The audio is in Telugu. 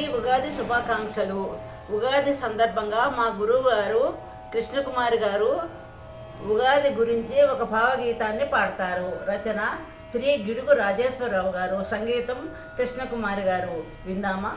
అందరికీ ఉగాది శుభాకాంక్షలు. ఉగాది సందర్భంగా మా గురువు గారు కృష్ణకుమారి గారు ఉగాది గురించి ఒక భావగీతాన్ని పాడతారు. రచన శ్రీ గిడుగు రాజేశ్వరరావు గారు. సంగీతం కృష్ణకుమారి గారు. విందామా?